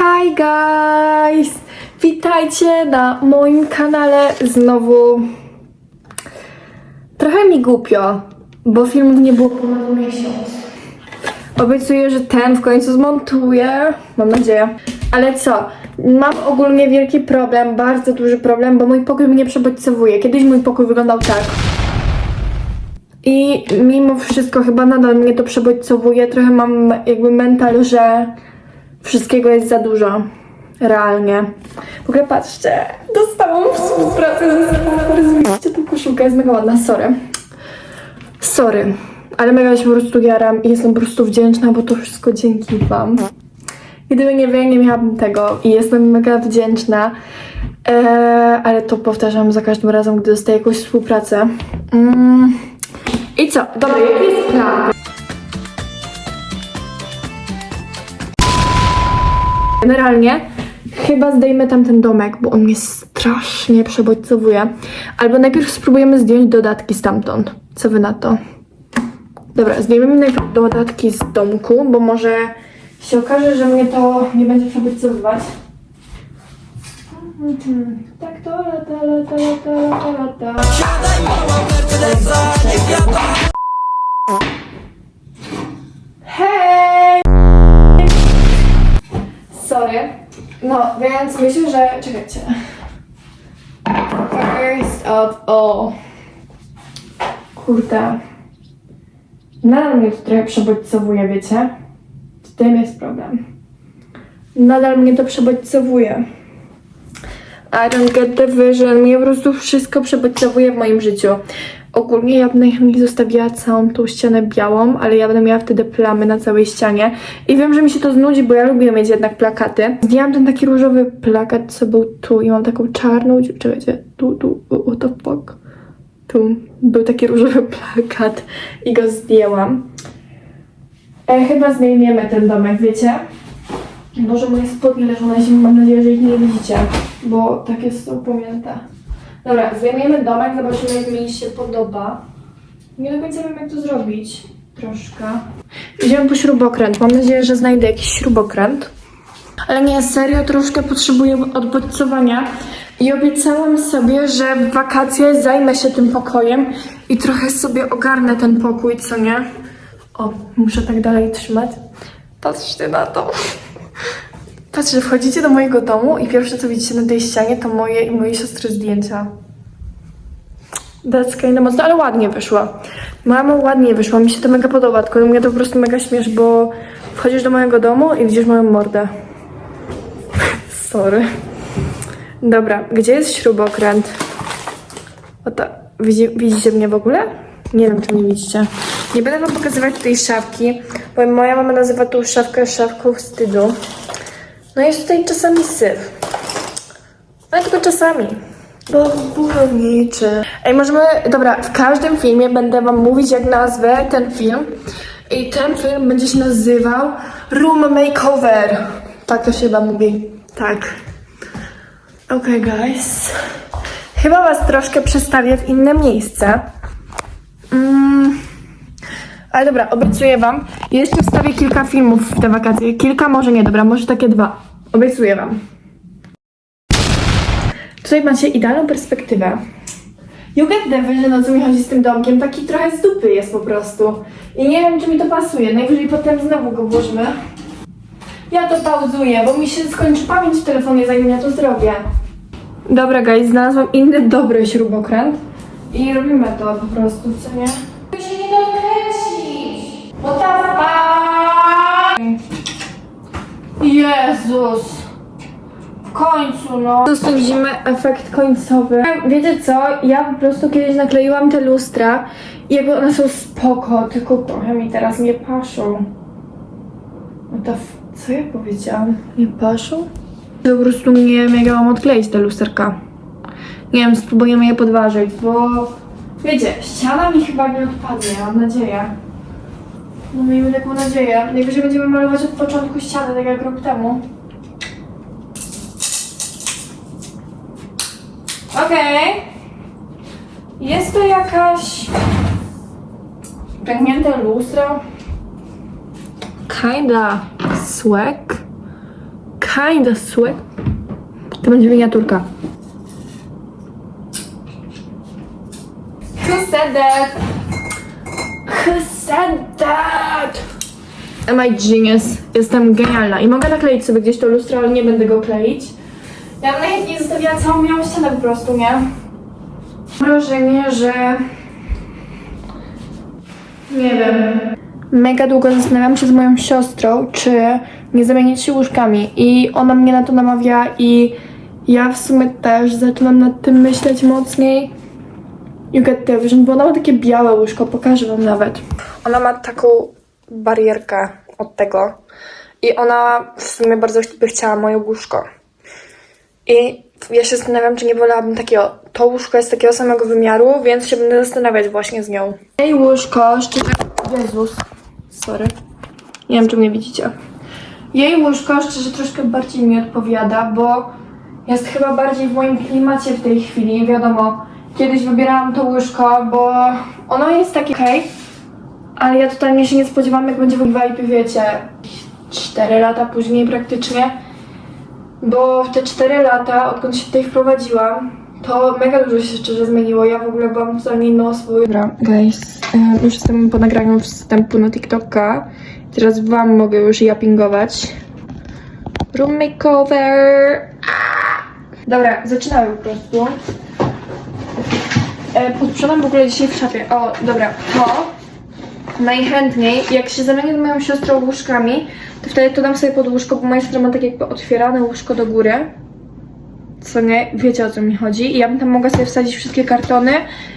Hi guys! Witajcie na moim kanale znowu. Trochę mi głupio, bo filmów nie było ponad miesiąc. Obiecuję, że ten w końcu zmontuję. Mam nadzieję. Ale co? Mam ogólnie wielki problem, bardzo duży problem, bo mój pokój mnie przebodźcowuje. Kiedyś mój pokój wyglądał tak. I mimo wszystko chyba nadal mnie to przebodźcowuje. Trochę mam jakby mental, że wszystkiego jest za dużo. Realnie. W ogóle patrzcie, dostałam współpracę ze sobą. Widzicie tą koszulkę, jest mega ładna, sorry. Sorry, ale mega się po prostu jaram i jestem po prostu wdzięczna, bo to wszystko dzięki wam. Gdyby nie wy, nie miałabym tego i jestem mega wdzięczna. Eee, ale to powtarzam za każdym razem, gdy dostaję jakąś współpracę. Mm. I co? Dobra, jaki jest plan? Generalnie chyba zdejmę tamten domek, bo on mnie strasznie przebodźcowuje. Albo najpierw spróbujemy zdjąć dodatki stamtąd. Co wy na to? Dobra, zdejmiemy najpierw dodatki z domku, bo może się okaże, że mnie to nie będzie przebodźcowywać. Tak to lata, lata, lata, lata, lata. Hej! Sorry. No, więc myślę, że... Czekajcie. First of all. Kurde. Nadal mnie to trochę przebodźcowuje, wiecie? Z tym jest problem. Nadal mnie to przebodźcowuje. I don't get the vision. Mnie po prostu wszystko przebodźcowuje w moim życiu. Ogólnie ja bym najchętniej zostawiła całą tą ścianę białą, ale ja będę miała wtedy plamy na całej ścianie. I wiem, że mi się to znudzi, bo ja lubię mieć jednak plakaty. Zdjęłam ten taki różowy plakat, co był tu i mam taką czarną... Czekajcie, tu, tu, what the fuck? Tu był taki różowy plakat i go zdjęłam. E, chyba zdejmiemy ten domek, wiecie? Boże, moje spodnie leżą na ziemi, mam nadzieję, że ich nie widzicie, bo tak jest to pamięta. Dobra, zdejmiemy domek, zobaczymy jak mi się podoba. Nie do końca wiem jak to zrobić. Troszkę. Idziemy po śrubokręt, mam nadzieję, że znajdę jakiś śrubokręt. Ale nie, serio, troszkę potrzebuję odbodźcowania. I obiecałam sobie, że w wakacje zajmę się tym pokojem i trochę sobie ogarnę ten pokój, co nie? O, muszę tak dalej trzymać. Patrzcie na to. Patrzcie, wchodzicie do mojego domu i pierwsze co widzicie na tej ścianie to moje i mojej siostry zdjęcia. That's kinda mocno, ale ładnie wyszło. Mamo, ładnie wyszło, mi się to mega podoba, tylko mnie to po prostu mega śmiesz, bo wchodzisz do mojego domu i widzisz moją mordę. Sorry. Dobra, gdzie jest śrubokręt? O to, widzi, widzicie mnie w ogóle? Nie wiem, czy mnie widzicie. Nie będę wam pokazywać tej szafki, bo moja mama nazywa tą szafkę szafką wstydu. No jest tutaj czasami syf. Ale tylko czasami. Bo burowniczy. Ej, możemy... Dobra, w każdym filmie będę wam mówić, jak nazwę ten film. I ten film będzie się nazywał Room Makeover. Tak to się chyba mówi. Tak. Okej, guys. Chyba was troszkę przestawię w inne miejsce. Mm. Ale dobra, obiecuję wam. Jeszcze wstawię kilka filmów w te wakacje. Kilka, może nie, dobra, może takie dwa. Obiecuję wam. Tutaj macie idealną perspektywę. You get the vision, o co mi chodzi z tym domkiem. Taki trochę z dupy jest po prostu. I nie wiem, czy mi to pasuje. Najwyżej potem znowu go włożymy. Ja to pauzuję, bo mi się skończy pamięć w telefonie, zanim ja to zrobię. Dobra, guys, znalazłam inny dobry śrubokręt. I robimy to po prostu, co nie? To się nie dokręcić! What the fuck? Jezus! W końcu, no. Tu widzimy efekt końcowy. Wiecie co? Ja po prostu kiedyś nakleiłam te lustra i jakby one są spoko, tylko trochę mi teraz nie paszą. The f- Co ja powiedziałam? Nie paszą? To po prostu nie wiem, odkleić te lusterka. Nie wiem, spróbujemy je podważyć, bo wiecie, ściana mi chyba nie odpadnie, mam nadzieję. No miejmy taką nadzieję. Najwyżej będziemy malować od początku ściany, tak jak rok temu. Okej. Jest to jakaś pęknięte lustro. Kinda swag. kinda sweet. To będzie miniaturka. Who said that? Who said that? Am I genius? Jestem genialna i mogę nakleić sobie gdzieś to lustro, ale nie będę go kleić. Ja bym najchętniej zostawiła całą białą ścianę po prostu, nie? Mam wrażenie, że... Nie wiem. Mega długo zastanawiam się z moją siostrą, czy nie zamienić się łóżkami i ona mnie na to namawia i ja w sumie też zaczynam nad tym myśleć mocniej. You get the vision, bo ona ma takie białe łóżko, pokażę wam nawet. Ona ma taką barierkę od tego i ona w sumie bardzo by chciała moje łóżko. I ja się zastanawiam, czy nie wolałabym takiego. To łóżko jest takiego samego wymiaru, więc się będę zastanawiać właśnie z nią. Jej łóżko, szczerze. Jezus. Sorry. Nie wiem, czy mnie widzicie. Jej łóżko, szczerze, troszkę bardziej mi odpowiada, bo jest chyba bardziej w moim klimacie w tej chwili. Wiadomo, kiedyś wybierałam to łóżko, bo ono jest takie okej, ale ja totalnie się nie spodziewałam, jak będzie wyglądać, wiecie, 4 lata później praktycznie. Bo w te 4 lata, odkąd się tutaj wprowadziłam, to mega dużo się szczerze zmieniło. Ja w ogóle byłam totalnie inną osobą. Dobra, guys, już jestem po nagraniu wstępu na TikToka. Teraz wam mogę już japingować. Room makeover. Dobra, zaczynamy po prostu. E, Posprzątam w ogóle dzisiaj w szafie. O, dobra, to najchętniej, jak się zamienię z moją siostrą łóżkami, to wtedy to dam sobie pod łóżko, bo moja siostra ma tak jakby otwierane łóżko do góry. Co nie? Wiecie o co mi chodzi. I ja bym tam mogła sobie wsadzić wszystkie kartony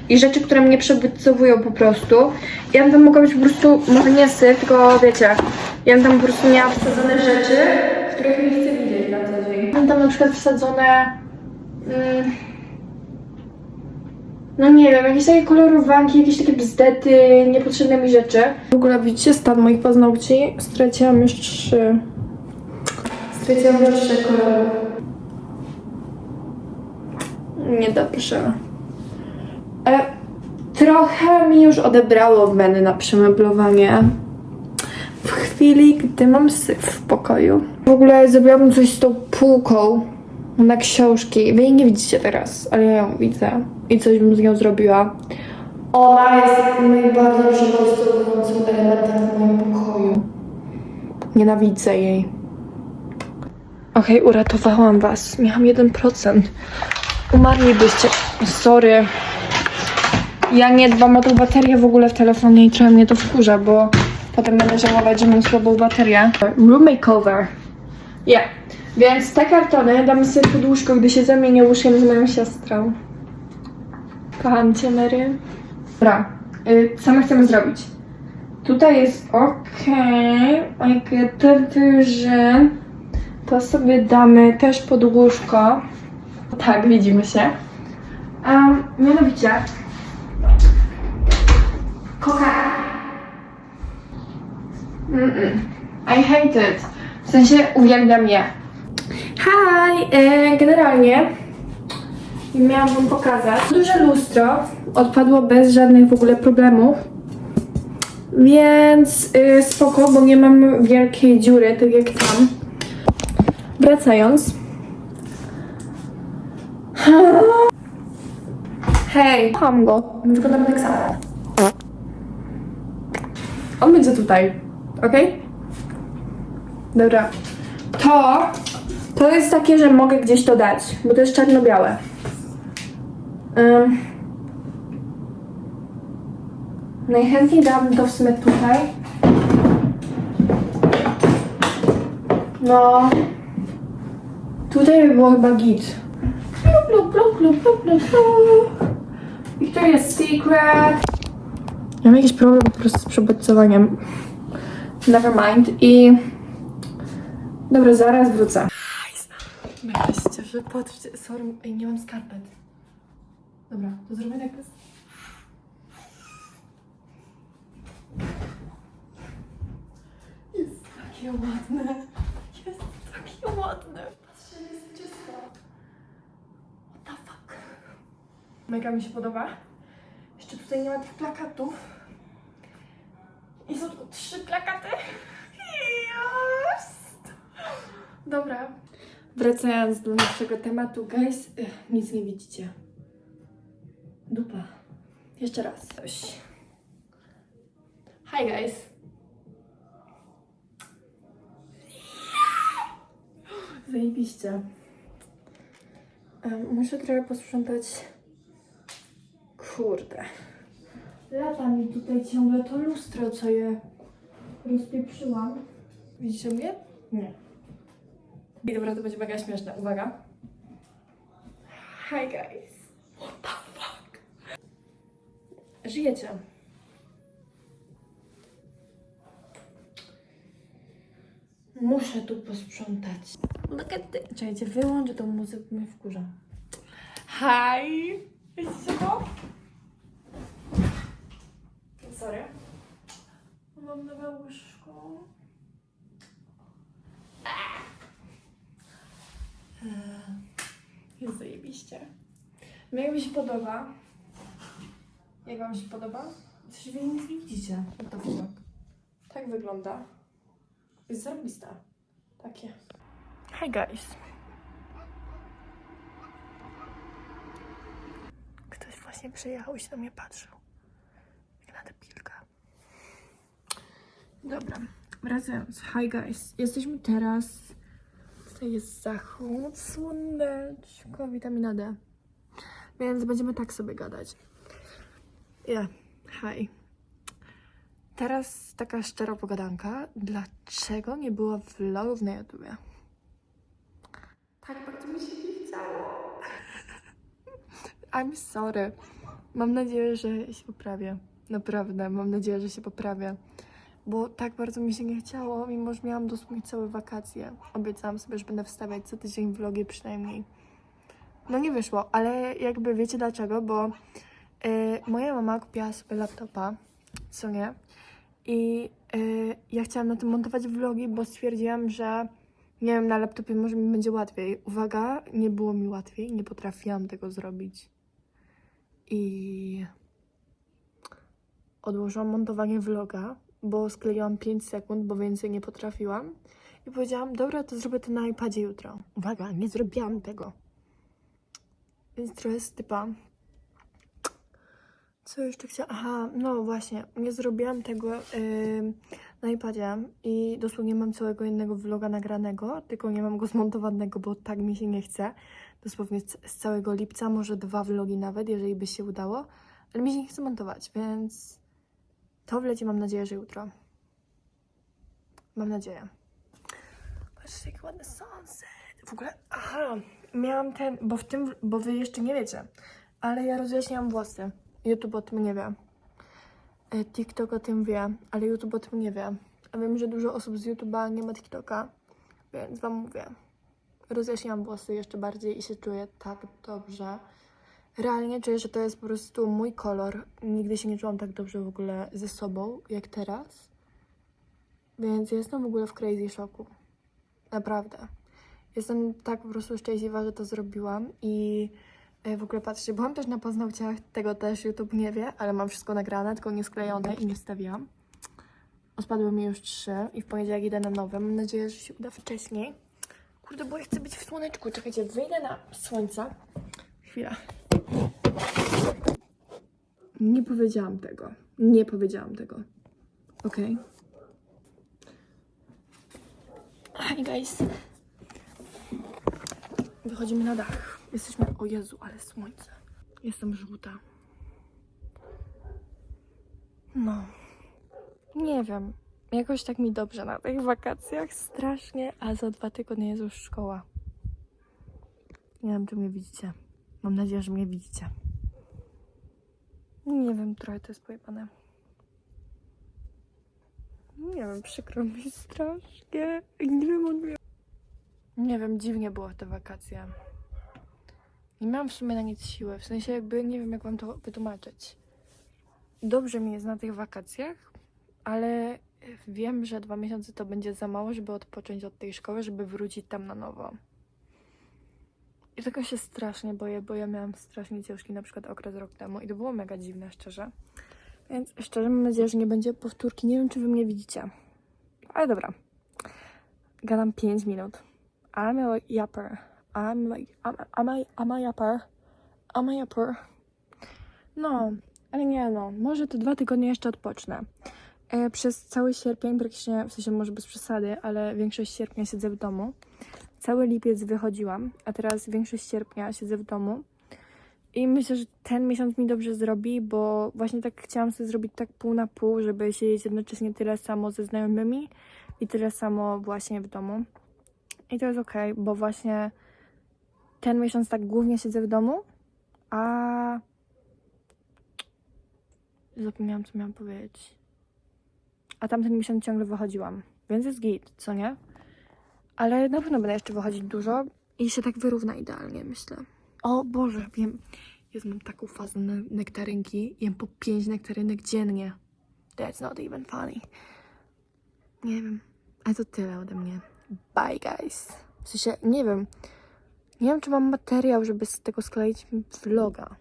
i rzeczy, które mnie przebudowują po prostu. Ja bym tam mogła być po prostu, może nie syf, tylko wiecie, ja bym tam po prostu miała wsadzone rzeczy, których nie chcę widzieć na co dzień. Mam tam na przykład wsadzone... Mm, no nie wiem, jakieś takie kolorowanki, jakieś takie bzdety, niepotrzebne mi rzeczy. W ogóle widzicie stan moich paznokci? Straciłam już trzy. Straciłam już trzy kolory. Niedobrze. E, trochę mi już odebrało weny na przemeblowanie. W chwili, gdy mam syf w pokoju. W ogóle zrobiłam coś z tą półką na książki. Wy jej nie widzicie teraz, ale ja ją widzę. I coś bym z nią zrobiła. Ona jest najbardziej przebodźcowującym elementem w moim pokoju. Nienawidzę jej. Okej, uratowałam was. Miałam 1%. Umarlibyście. Sorry. Ja nie dbam o tą baterię w ogóle w telefonie i trochę mnie to wkurza, bo potem będę żałować, że mam słabą baterię. Room makeover. Yeah. Więc te kartony damy sobie pod łóżko, gdy się zamienię łóżkiem z moją siostrą. Kocham cię, Mary. Dobra, y, co my chcemy zrobić? Tutaj jest ok. I get the vision. To sobie damy też pod łóżko. Tak, widzimy się. Um, mianowicie. Kocha. Mm-mm. I hate it. W sensie uwielbiam je. Hi! E, generalnie miałam wam pokazać. Duże lustro odpadło bez żadnych w ogóle problemów. Więc y, spoko, bo nie mam wielkiej dziury, tak jak tam. Wracając. Hej, kocham go. Wyglądamy tak samo. On będzie tutaj, ok? Dobra. To, to jest takie, że mogę gdzieś to dać, bo to jest czarno-białe. Ym. Najchętniej dałabym to w sumie tutaj. No. Tutaj by było chyba git. Blu, blu, blu, blu, blu, blu. Victoria's Secret. Ja mam jakiś problem po prostu z przebodźcowaniem. Never mind. I... Dobra, zaraz wrócę. Się cieszę. Patrzcie, sorry, nie mam skarpet. Dobra, to zrobię tak. Jest takie ładne. Jest takie ładne. Patrzcie, jest czysto. What the fuck? Mega mi się podoba. Jeszcze tutaj nie ma tych plakatów. I są tylko trzy plakaty. Jest! Dobra. Wracając do naszego tematu, guys, ech, nic nie widzicie. Dupa. Jeszcze raz. Coś. Hi guys. Zajebiście. Em, Muszę trochę posprzątać. Kurde. Lata mi tutaj ciągle to lustro, co je rozpieprzyłam. Widzicie mnie? Nie. I dobra, to będzie mega śmieszne. Uwaga. Hi guys. What the fuck? Żyjecie. Muszę tu posprzątać. Czekajcie, wyłączę tą muzykę, mnie wkurza. Hi! Widzicie to? Sorry. Mam nowe łóżko. Jest zajebiście. No jak mi się podoba? Jak wam się podoba? Coś wy nic nie widzicie. The fuck? Tak wygląda. Jest zarobista. Takie. Hi guys. Ktoś właśnie przyjechał i się na mnie patrzył. Jak na debilka. Dobra, wracając. Hi guys. Jesteśmy teraz... Tutaj jest zachód, słoneczko, witamina D. Więc będziemy tak sobie gadać. Ja, hi. Teraz taka szczera pogadanka. Dlaczego nie było vlogów na YouTubie? Tak bardzo mi się nie chciało. I'm sorry. Mam nadzieję, że się poprawię. Naprawdę, mam nadzieję, że się poprawię. Bo tak bardzo mi się nie chciało, mimo że miałam dosłownie całe wakacje. Obiecałam sobie, że będę wstawiać co tydzień vlogi przynajmniej. No nie wyszło, ale jakby wiecie dlaczego, bo y, moja mama kupiła sobie laptopa, co nie? I y, ja chciałam na tym montować vlogi, bo stwierdziłam, że nie wiem, na laptopie może mi będzie łatwiej. Uwaga, nie było mi łatwiej, nie potrafiłam tego zrobić. I odłożyłam montowanie vloga, bo skleiłam 5 sekund, bo więcej nie potrafiłam. I powiedziałam, dobra, to zrobię to na iPadzie jutro. Uwaga, nie zrobiłam tego. Więc trochę stypa. Co jeszcze chciałam? Aha, no właśnie, nie zrobiłam tego yy, na iPadzie i dosłownie mam całego innego vloga nagranego, tylko nie mam go zmontowanego, bo tak mi się nie chce. Dosłownie z całego lipca, może dwa vlogi nawet, jeżeli by się udało, ale mi się nie chce montować, więc to wleci mam nadzieję, że jutro. Mam nadzieję. Patrzcie, jaki ładny sunset. W ogóle, aha, miałam ten, bo w tym, bo wy jeszcze nie wiecie, ale ja rozjaśniałam włosy. YouTube o tym nie wie. E, TikTok o tym wie, ale YouTube o tym nie wie. A wiem, że dużo osób z YouTube'a nie ma TikToka, więc wam mówię. Rozjaśniłam włosy jeszcze bardziej i się czuję tak dobrze. Realnie czuję, że to jest po prostu mój kolor. Nigdy się nie czułam tak dobrze w ogóle ze sobą, jak teraz. Więc jestem w ogóle w crazy szoku. Naprawdę. Jestem tak po prostu szczęśliwa, że to zrobiłam i w ogóle patrzcie, byłam też na paznokciach, tego też YouTube nie wie, ale mam wszystko nagrane, tylko nie sklejone i nie wstawiłam. Spadły mi już trzy i w poniedziałek idę na nowe. Mam nadzieję, że się uda wcześniej. Kurde, bo ja chcę być w słoneczku. Czekajcie, wyjdę na słońce. Chwila. Nie powiedziałam tego. Nie powiedziałam tego. Okej. Hi guys. Wychodzimy na dach. Jesteśmy. O Jezu, ale słońce. Jestem żółta. No. Nie wiem. Jakoś tak mi dobrze na tych wakacjach. Strasznie. A za dwa tygodnie jest już szkoła. Nie wiem, czy mnie widzicie. Mam nadzieję, że mnie widzicie. Nie wiem, trochę to jest pojebane. Nie wiem, przykro mi strasznie. Nie wiem. Nie wiem, dziwnie było te wakacje. Nie miałam w sumie na nic siły. W sensie jakby nie wiem, jak wam to wytłumaczyć. Dobrze mi jest na tych wakacjach, ale wiem, że dwa miesiące to będzie za mało, żeby odpocząć od tej szkoły, żeby wrócić tam na nowo. I tego się strasznie boję, bo ja miałam strasznie ciężki na przykład okres rok temu i to było mega dziwne, szczerze. Więc szczerze mam nadzieję, że nie będzie powtórki. Nie wiem, czy wy mnie widzicie. Ale dobra. Gadam 5 minut. I'm a yapper. I'm like, I'm, I'm, a, I'm a yapper. I'm a yapper. No, ale nie no, może to dwa tygodnie jeszcze odpocznę. E, przez cały sierpień, praktycznie, w sensie może bez przesady, ale większość sierpnia siedzę w domu. Cały lipiec wychodziłam, a teraz większość sierpnia siedzę w domu. I myślę, że ten miesiąc mi dobrze zrobi, bo właśnie tak chciałam sobie zrobić tak pół na pół, żeby siedzieć jednocześnie tyle samo ze znajomymi i tyle samo właśnie w domu. I to jest okej, bo właśnie ten miesiąc tak głównie siedzę w domu, a zapomniałam, co miałam powiedzieć. A tamten miesiąc ciągle wychodziłam, więc jest git, co nie? Ale na pewno będę jeszcze wychodzić dużo i się tak wyrówna idealnie, myślę. O Boże, wiem. Jest mam taką fazę na nektarynki. Jem po pięć nektarynek dziennie. That's not even funny. Nie wiem. A to tyle ode mnie. Bye, guys. W sensie, nie wiem. Nie wiem, czy mam materiał, żeby z tego skleić vloga.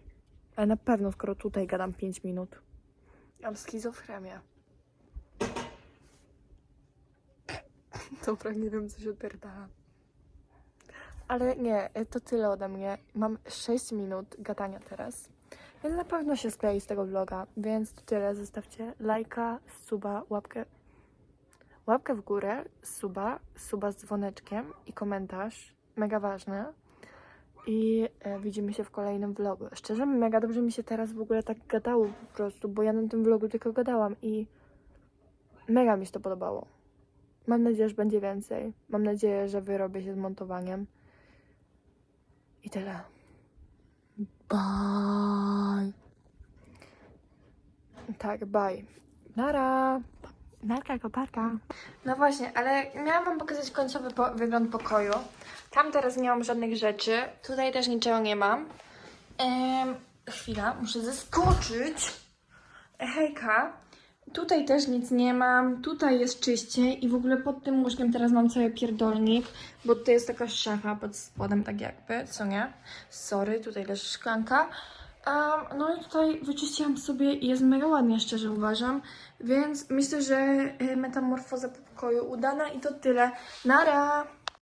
Ale na pewno, skoro tutaj gadam 5 minut. Mam schizofrenię. Dobra, nie wiem, co się opierdala. Ale nie, to tyle ode mnie. Mam 6 minut gadania teraz. Więc na pewno się sklei z tego vloga. Więc to tyle. Zostawcie lajka, suba, łapkę. Łapkę w górę, suba, suba z dzwoneczkiem i komentarz. Mega ważne. I e, widzimy się w kolejnym vlogu. Szczerze, mega dobrze mi się teraz w ogóle tak gadało po prostu, bo ja na tym vlogu tylko gadałam i mega mi się to podobało. Mam nadzieję, że będzie więcej. Mam nadzieję, że wyrobię się z montowaniem. I tyle. Bye. Tak, bye. Nara. Narka, koparka. No właśnie, ale miałam wam pokazać końcowy po wygląd pokoju. Tam teraz nie mam żadnych rzeczy. Tutaj też niczego nie mam. Ehm, chwila, muszę zeskoczyć. Hejka. Tutaj też nic nie mam. Tutaj jest czyściej i w ogóle pod tym łóżkiem teraz mam cały pierdolnik, bo tutaj jest taka szafa pod spodem, tak jakby, co nie? Sorry, tutaj leży szklanka. Um, no i tutaj wyczyściłam sobie i jest mega ładnie, szczerze uważam. Więc myślę, że y, metamorfoza pokoju udana i to tyle. Nara!